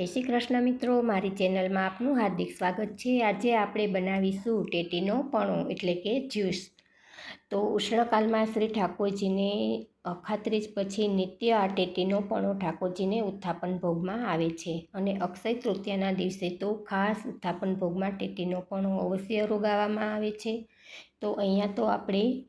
જય શ્રી કૃષ્ણ મિત્રો, મારી ચેનલમાં આપનું હાર્દિક સ્વાગત છે. આજે આપણે બનાવીશું ટેટીનો પણો, એટલે કે જ્યુસ. તો ઉષ્ણકાલમાં શ્રી ઠાકોરજીને અખાત્રીજ પછી નિત્ય આ ટેટીનો પણો ઠાકોરજીને ઉત્થાપન ભોગમાં આવે છે. અને અક્ષય તૃતીયાના દિવસે તો ખાસ ઉત્થાપન ભોગમાં ટેટીનો પણો અવશ્ય રોગાવવામાં આવે છે. તો અહીંયા તો આપણે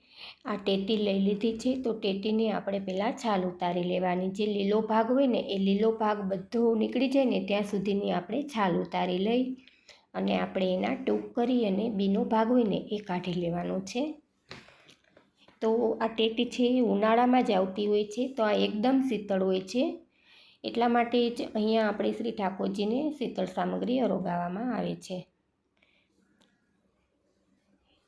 આ ટેટી લઈ લીધી છે. તો ટેટીને આપણે પહેલાં છાલ ઉતારી લેવાની. જે લીલો ભાગ હોય ને, એ લીલો ભાગ બધો નીકળી જાય ને, ત્યાં સુધીની આપણે છાલ ઉતારી લઈ અને આપણે એના ટૂંક કરી અને બીનો ભાગ હોય ને, એ કાઢી લેવાનો છે. તો આ ટેટી છે એ ઉનાળામાં જ આવતી હોય છે. તો આ એકદમ શીતળ હોય છે. એટલા માટે જ અહીંયા આપણે શ્રી ઠાકોરજીને શીતળ સામગ્રી અરોગાવવામાં આવે છે.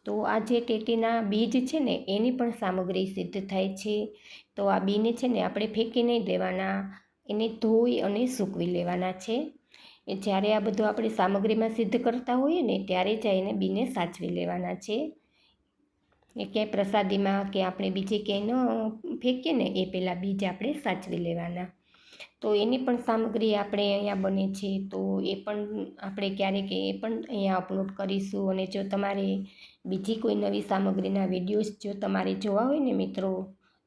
તો આ જે ટેટીના બીજ છે ને, એની પણ સામગ્રી સિદ્ધ થાય છે. તો આ બીને છે ને આપણે ફેંકી નહીં દેવાના. એને ધોઈ અને સૂકવી લેવાના છે. જ્યારે આ બધું આપણે સામગ્રીમાં સિદ્ધ કરતા હોઈએ ને, ત્યારે જ એને બીને સાચવી લેવાના છે. એ ક્યાંય પ્રસાદીમાં કે આપણે બીજે ક્યાંય ન ફેંકીએ ને, એ પહેલાં બીજ આપણે સાચવી લેવાના. તો એની પણ સામગ્રી આપણે અહીંયા બને છે, તો એ પણ આપણે ક્યારેક એ પણ અહીંયા અપલોડ કરીશું. અને જો તમારે બીજી કોઈ નવી સામગ્રીના વિડીયોઝ જો તમારે જોવા હોય ને મિત્રો,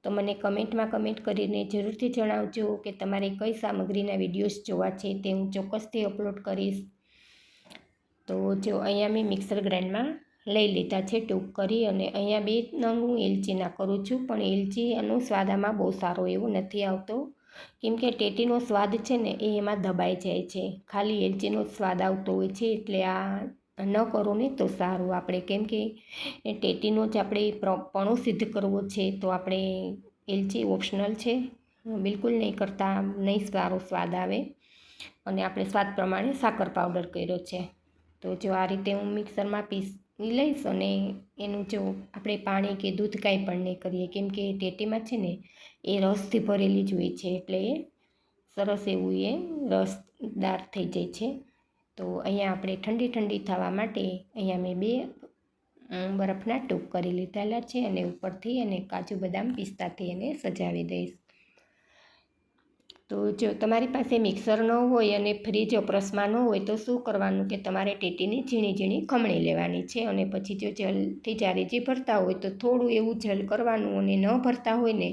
તો મને કમેન્ટમાં કમેન્ટ કરીને જરૂરથી જણાવજો કે તમારે કઈ સામગ્રીના વિડીયોઝ જોવા છે તે હું ચોક્કસથી અપલોડ કરીશ. તો જો અહીંયા મેં મિક્સર ગ્રાઇન્ડમાં લઈ લીધા છે ટૂંક કરી અને અહીંયા બે નંગ હું એલચીના કરું છું. પણ એલચીનો સ્વાદ આમાં બહુ સારો એવો નથી આવતો. કેમ કે ટેટીનો સ્વાદ છે ને એ એમાં દબાઈ જાય છે. ખાલી એલચીનો સ્વાદ આવતો હોય છે એટલે આ ન કરો ને તો સારું આપણે. કેમ કે ટેટીનો જ આપણે પણો સિદ્ધ કરવો છે તો આપણે એલચી ઓપ્શનલ છે. બિલકુલ નહીં કરતા નહીં સારો સ્વાદ આવે. અને આપણે સ્વાદ પ્રમાણે સાકર પાવડર કર્યો છે. તો જો આ રીતે હું મિક્સરમાં પીસ લઈશ અને એનું જો આપણે પાણી કે દૂધ કાંઈ પણ નહીં કરીએ, કેમ કે ટેટીમાં છે ને, એ રસથી ભરેલી જ હોય છે, એટલે એ સરસ એવું એ રસદાર થઈ જાય છે. તો અહીંયા આપણે ઠંડી ઠંડી થવા માટે અહીંયા મેં બે બરફના ટૂંક કરી લીધેલા છે અને ઉપરથી અને કાજુ બદામ પિસ્તાથી એને સજાવી દઈશ. તો જો તમારી પાસે મિક્સર ન હોય અને ફ્રીજ ઓપરસમાં ન હોય, તો શું કરવાનું કે તમારે ટેટીની ઝીણી ઝીણી ખમણી લેવાની છે અને પછી જો જલથી જારેજી ભરતા હોય, તો થોડું એવું જલ કરવાનું અને ન ભરતા હોય ને,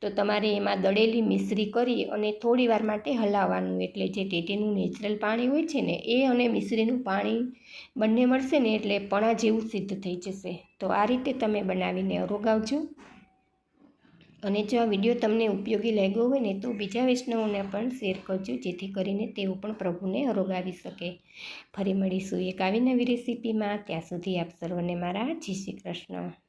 તો તમારે એમાં દળેલી મિશ્રી કરી અને થોડી વાર માટે હલાવવાનું. એટલે જે ટેટીનું નેચરલ પાણી હોય છે ને, એ અને મિશ્રીનું પાણી બંને મળશે ને, એટલે પણા જેવું સિદ્ધ થઈ જશે. તો આ રીતે તમે બનાવીને અરોગાવજો. અને જો આ વીડિયો તમને ઉપયોગી લાગ્યો હોય ને તો બીજા વૈષ્ણવોને પણ શેર કરજો, જેથી કરીને તેઓ પણ પ્રભુને અરોગાવી શકે. ફરી મળીશું એક આવી નવી રેસીપીમાં. ત્યાં સુધી આપ સર્વને મારા જય શ્રી કૃષ્ણ.